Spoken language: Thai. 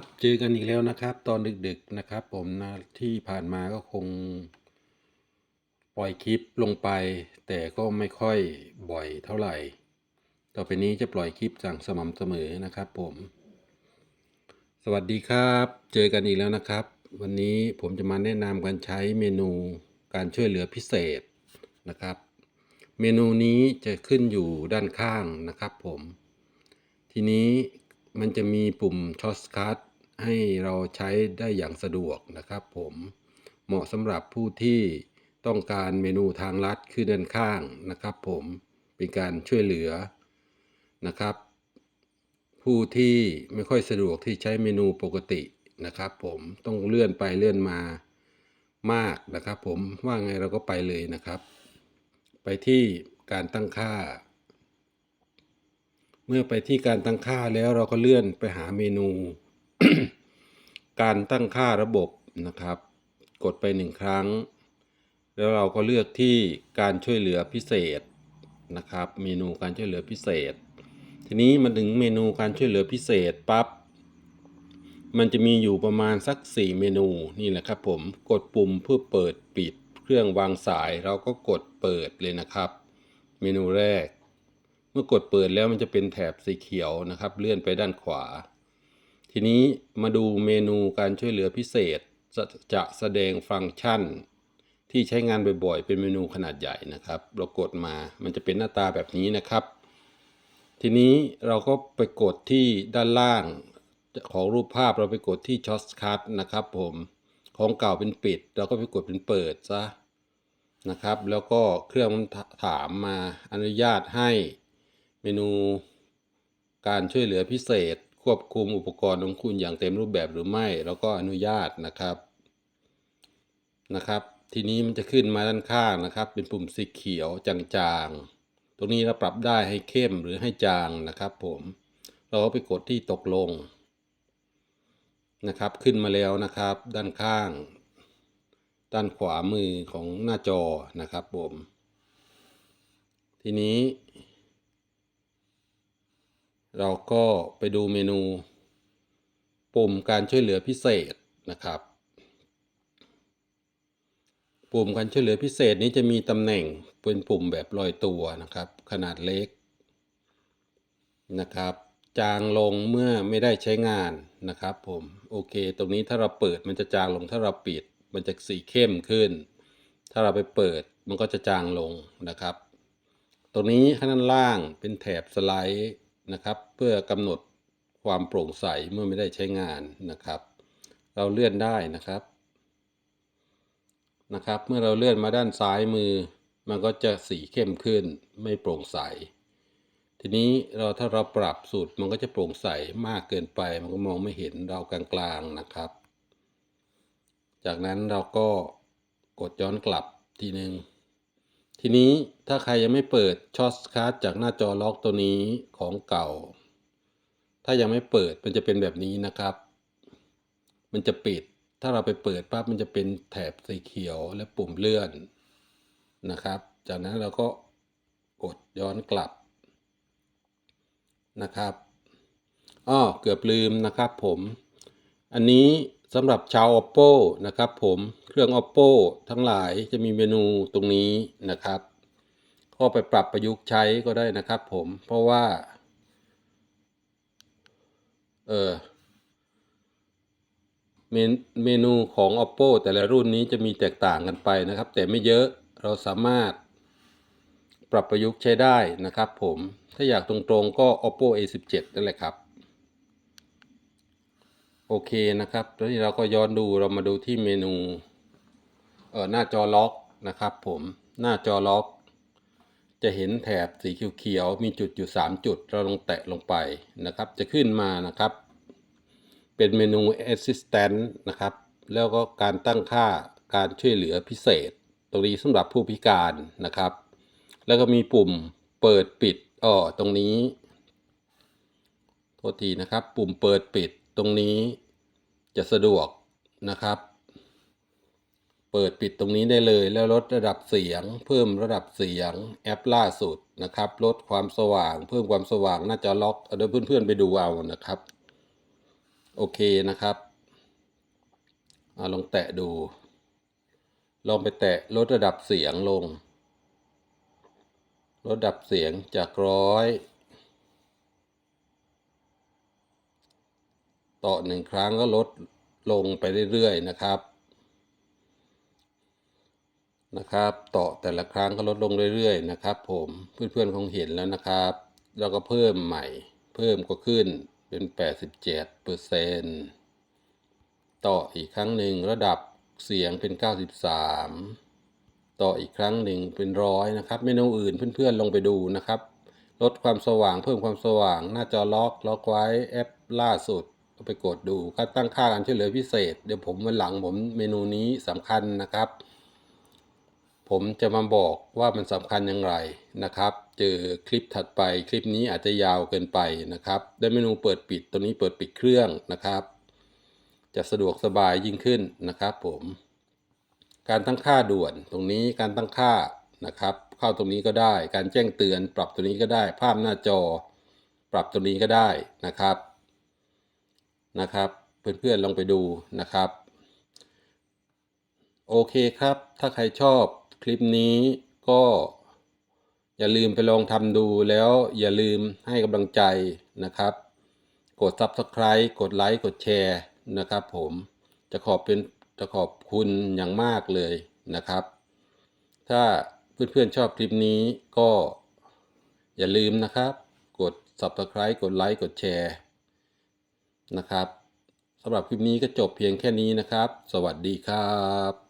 บเจอกันอีกแล้วนะครับ ตอนดึกๆนะครับ ผมนะที่ผ่านมาก็คง ปล่อยคลิปลงไป แต่ก็ไม่ค่อยบ่อยเท่าไหร่ ต่อไปนี้จะปล่อยคลิปอย่งสม่ำเสมอนะครับ ผม สวัสดีครับ เจอกันอีกแล้วนะครับ วันนี้ผมจะมาแนะนำการใช้เมนูการช่วยเหลือพิเศษนะครับ เมนูนี้จะขึ้นอยู่ด้านข้างนะครับ ผม ทีนี้มันจะมีปุ่มช็อตคัท ให้เราใช้ได้อย่างสะดวกนะครับผมเหมาะสำหรับผู้ที่ต้องการเมนูทางลัดคือด้านข้างนะครับ ผมเป็นการช่วยเหลือนะครับ ผู้ที่ไม่ค่อยสะดวกที่ใช้เมนูปกตินะครับ ผมต้องเลื่อนไปเลื่อนมามากนะครับ ผมว่าไงเราก็ไปเลยนะครับ ไปที่การตั้งค่า เมื่อไปที่การตั้งค่าแล้วเราก็เลื่อนไปหาเมนู การตั้งค่าระบบนะครับ กดไปหนึ่งครั้ง แล้วเราก็เลือกที่การช่วยเหลือพิเศษนะครับ เมนูการช่วยเหลือพิเศษ ทีนี้มาถึงเมนูการช่วยเหลือพิเศษปั๊บมันจะมีอยู่ประมาณสัก 4 เมนูนี่แหละครับผมกดปุ่มเพื่อเปิดปิดเครื่องวางสายเราก็กดเปิดเลยนะครับ เมนูแรก เมื่อกดเปิดแล้วมันจะเป็นแถบสีเขียวนะครับ เลื่อนไปด้านขวา ทีนี้มาดูเมนูการช่วยเหลือพิเศษ จะแสดงฟังก์ชัน ที่ใช้งานบ่อยๆ เป็นเมนูขนาดใหญ่นะครับเรากดมามันจะเป็นหน้าตาแบบนี้นะครับ ทีนี้เราก็ไปกดที่ด้านล่างของรูปภาพเราไปกดที่ช็อตคัทนะครับผมของเก่าเป็นปิด เราก็ไปกดเป็นเปิดซะนะครับ แล้วก็เครื่องมันถามมาอนุญาตให้เมนูการช่วยเหลือพิเศษ ควบคุมอุปกรณ์ของคุณอย่างเต็มรูปแบบหรือไม่เราก็อนุญาตนะครับนะครับ ทีนี้มันจะขึ้นมาด้านข้างนะครับ เป็นปุ่มสีเขียวจางๆ ตรงนี้เราปรับได้ให้เข้มหรือให้จางนะครับผมเราก็ไปกดที่ตกลงนะครับ ขึ้นมาแล้วนะครับ ด้านข้าง ด้านขวามือของหน้าจอนะครับผมทีนี้ เราก็ไปดูเมนู ปุ่มการช่วยเหลือพิเศษนะครับ ปุ่มการช่วยเหลือพิเศษนี้จะมีตำแหน่งเป็นปุ่มแบบลอยตัวนะครับ ขนาดเล็กนะครับ จางลงเมื่อไม่ได้ใช้งานนะครับผมโอเค ตรงนี้ถ้าเราเปิดมันจะจางลงถ้าเราปิด มันจะสีเข้มขึ้น ถ้าเราไปเปิดมันก็จะจางลงนะครับ ตรงนี้ข้างด้านล่างเป็นแถบสไลด์ นะครับ เพื่อกำหนดความโปร่งใสเมื่อไม่ได้ใช้งานนะครับ เราเลื่อนได้นะครับนะครับ เมื่อเราเลื่อนมาด้านซ้ายมือ มันก็จะสีเข้มขึ้นไม่โปร่งใส ทีนี้เราถ้าเราปรับสูตรมันก็จะโปร่งใสมากเกินไป มันก็มองไม่เห็นเรากลางๆนะครับ จากนั้นเราก็กดย้อนกลับทีหนึ่ง ทีนี้ถ้าใครยังไม่เปิดช็อตคัทจากหน้าจอล็อกตัวนี้ของเก่า ถ้ายังไม่เปิดมันจะเป็นแบบนี้นะครับ มันจะปิด ถ้าเราไปเปิดปั๊บมันจะเป็นแถบสีเขียวและปุ่มเลื่อนนะครับ จากนั้นเราก็กดย้อนกลับนะครับอ้อเกือบลืมนะครับผม อันนี้ สำหรับชาว oppo นะครับผมเครื่อง oppo ทั้งหลายจะมีเมนูตรงนี้นะครับก็ไปปรับประยุกต์ใช้ก็ได้นะครับผมเพราะว่าเออเมนเมนูของ oppo แต่ละรุ่นนี้จะมีแตกต่างกันไปนะครับ แต่ไม่เยอะเราสามารถปรับประยุกต์ใช้ได้นะครับผมถ้าอยากตรงๆก็ oppo a17 นั่นแหละครับ โอเคนะครับแล้วนี้เราก็ย้อนดูเรามาดูที่เมนูเออหน้าจอล็อกนะครับผมหน้าจอล็อก จะเห็นแถบสีเขียวๆมีจุดอยู่ 3 จุด เราลงแตะลงไปนะครับ จะขึ้นมานะครับ เป็นเมนู Assistant นะครับ แล้วก็การตั้งค่าการช่วยเหลือพิเศษ ตรงนี้สำหรับผู้พิการนะครับ แล้วก็มีปุ่มเปิดปิดอ้อตรงนี้โทษทีนะครับ ปุ่มเปิดปิดตรงนี้จะสะดวกนะครับ เปิดปิดตรงนี้ได้เลยแล้วลดระดับเสียง เพิ่มระดับเสียงแอปล่าสุดนะครับ ลดความสว่าง เพิ่มความสว่างน่าจะล็อกเอาเดี๋ยวเพื่อนๆไปดูเอานะครับ โอเคนะครับอลองแตะดู ลองไปแตะลดระดับเสียงลง ลดระดับเสียงจากร้อย ต่อหนึ่งครั้งก็ลดลงไปเรื่อยๆนะครับนะครับต่อแต่ละครั้งก็ลดลงเรื่อยๆนะครับ ผมเพื่อนๆคงเห็นแล้วนะครับ แล้วก็เพิ่มใหม่ เพิ่มก็ขึ้นเป็น 87เปอร์เซนต่ออีกครั้งหนึ่งระดับเสียงเป็น 93 ต่ออีกครั้งหนึ่งเป็นร้อยนะครับเมนูอื่นเพื่อนๆลงไปดูนะครับ ลดความสว่างเพิ่มความสว่างหน้าจอล็อกล็อกไว้แอปล่าสุด ก็ไปกดดูการตั้งค่าการช่วยเหลือพิเศษ เดี๋ยวผมวันหลังผมเมนูนี้สำคัญนะครับ ผมจะมาบอกว่ามันสำคัญอย่างไรนะครับ เจอคลิปถัดไปคลิปนี้อาจจะยาวเกินไปนะครับ ได้เมนูเปิดปิดตัวนี้เปิดปิดเครื่องนะครับ จะสะดวกสบายยิ่งขึ้นนะครับ ผม การตั้งค่าด่วนตรงนี้การตั้งค่านะครับ เข้าตรงนี้ก็ได้ การแจ้งเตือน ปรับตัวนี้ก็ได้ ภาพหน้าจอ ปรับตัวนี้ก็ได้นะครับ นะครับ เพื่อนๆลองไปดูนะครับ โอเคครับ ถ้าใครชอบคลิปนี้ก็อย่าลืมไปลองทำดูแล้วอย่าลืมให้กำลังใจนะครับ กด Subscribe กดไลค์กดแชร์นะครับ ผมจะขอบเป็นจะขอบคุณอย่างมากเลยนะครับ ถ้าเพื่อนๆชอบคลิปนี้ก็อย่าลืมนะครับ กด Subscribe กดไลค์กดแชร์ นะครับสำหรับคลิปนี้ก็จบเพียงแค่นี้นะครับ สวัสดีครับ